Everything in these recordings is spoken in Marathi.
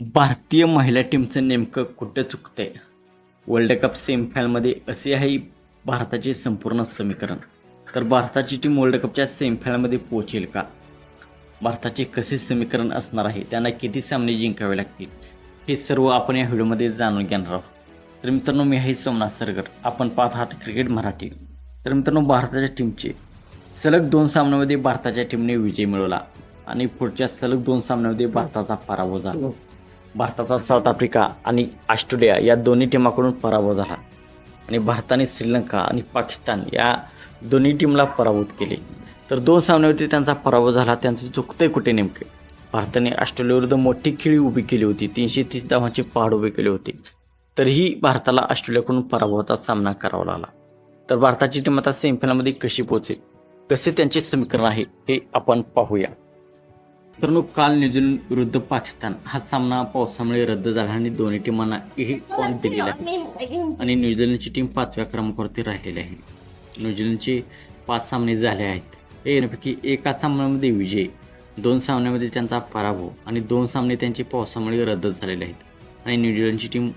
भारतीय महिला टीमचं नेमकं कुठं चुकतंय? वर्ल्ड कप सेमीफायनलमध्ये असे आहे भारताचे संपूर्ण समीकरण. तर भारताची टीम वर्ल्ड कपच्या सेमीफायनलमध्ये पोहोचेल का? भारताचे कसे समीकरण असणार आहे? त्यांना किती सामने जिंकावे लागतील? हे सर्व आपण या व्हिडिओमध्ये जाणून घेणार आहोत. तर मित्रांनो मी आहे सोमनाथ सरगर. आपण पाहत आहात क्रिकेट मराठी. तर मित्रांनो भारताच्या टीमचे सलग दोन सामन्यामध्ये भारताच्या टीमने विजय मिळवला आणि पुढच्या सलग दोन सामन्यामध्ये भारताचा पराभव झाला. भारताचा साऊथ आफ्रिका आणि ऑस्ट्रेलिया या दोन्ही टीमाकडून पराभव झाला. आणि भारताने श्रीलंका आणि पाकिस्तान या दोन्ही टीमला पराभूत केले. तर दोन सामन्यावरती त्यांचा पराभव झाला त्यांचं चुकतंय कुठे नेमके? भारताने ऑस्ट्रेलियाविरुद्ध मोठी खेळी उभी केली होती तीनशे तीस धावांची पहाड उभी केले होते. तरीही भारताला ऑस्ट्रेलियाकडून पराभवाचा सामना करावा लागला. तर भारताची टीम आता सेमीफायनलमध्ये कशी पोहोचेल? कसे त्यांचे समीकरण आहे हे आपण पाहूया. मित्रांनो काल न्यूझीलंड विरुद्ध पाकिस्तान. हा सामना पावसामुळे रद्द झाला आणि दोन्ही टीमांना एक पॉईंट दिलेला आहे आणि न्यूझीलंडची टीम पाचव्या क्रमांकावरती राहिलेली आहे. न्यूझीलंडचे पाच सामने झाले आहेत. येण्यापैकी एका सामन्यामध्ये विजय दोन सामन्यामध्ये त्यांचा पराभव आणि दोन सामने त्यांचे पावसामुळे रद्द झालेले आहेत. आणि न्यूझीलंडची टीम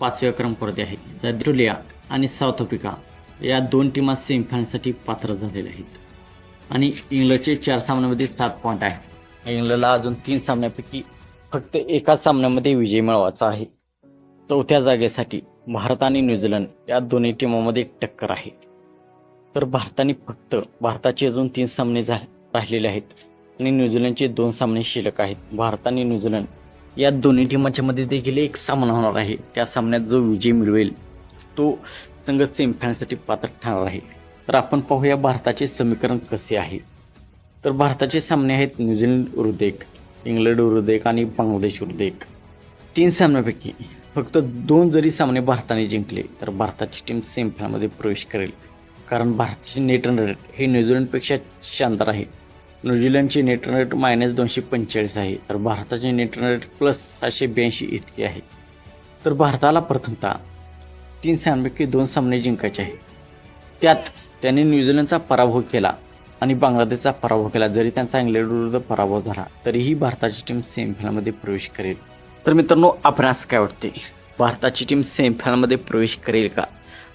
पाचव्या क्रमांकावरती आहे. तर ऑस्ट्रेलिया आणि साऊथ आफ्रिका या दोन टीमा सेमीफायनलसाठी पात्र झालेल्या आहेत. आणि इंग्लंडचे चार सामन्यामध्ये सात पॉईंट आहे. इंग्लंडला अजून तीन सामन्यापैकी फक्त एकाच सामन्यामध्ये विजय मिळवायचा आहे. चौथ्या जागेसाठी भारत आणि न्यूझीलंड या दोन्ही टीमामध्ये एक टक्कर आहे. तर भारताने फक्त भारताचे अजून तीन सामने झा राहिलेले आहेत आणि न्यूझीलंडचे दोन सामने शिल्लक आहेत. भारत आणि न्यूझीलंड या दोन्ही टीमांच्या मध्ये देखील एक सामना होणार आहे. त्या सामन्यात जो विजय मिळवेल तो संघ सेमीफायनलसाठी पात्र ठरणार आहे. तर आपण पाहूया भारताचे समीकरण कसे आहे. तर भारताचे सामने आहेत न्यूझीलंड विरुद्ध एक इंग्लंड विरुद्ध एक आणि बांगलादेश विरुद्ध एक तीन सामन्यापैकी फक्त दोन जरी सामने भारताने जिंकले तर भारताची टीम सेमीफायनलमध्ये प्रवेश करेल. कारण भारताचे नेट रन रेट हे न्यूझीलंडपेक्षा शानदार आहे. न्यूझीलंडचे नेट रन रेट मायनस दोनशे पंचेचाळीस आहे तर भारताचे नेट रन रेट प्लस सातशे ब्याऐंशी इतके आहे. तर भारताला प्रथमतः तीन सामन्यापैकी दोन सामने जिंकायचे आहे त्यात त्यांनी न्यूझीलंडचा पराभव केला. आणि बांगलादेशचा पराभव केला. जरी त्यांचा इंग्लंडविरुद्ध पराभव झाला तरीही भारताची टीम सेमीफायनलमध्ये प्रवेश करेल. तर मित्रांनो आपणास काय वाटते भारताची टीम सेमीफायनलमध्ये प्रवेश करेल का?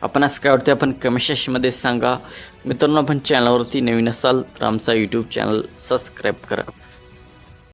आपणास काय वाटते आपण कमेंट सेक्शनमध्ये सांगा. मित्रांनो आपण चॅनलवरती नवीन असाल तर आमचा यूट्यूब चॅनल सबस्क्राईब करा.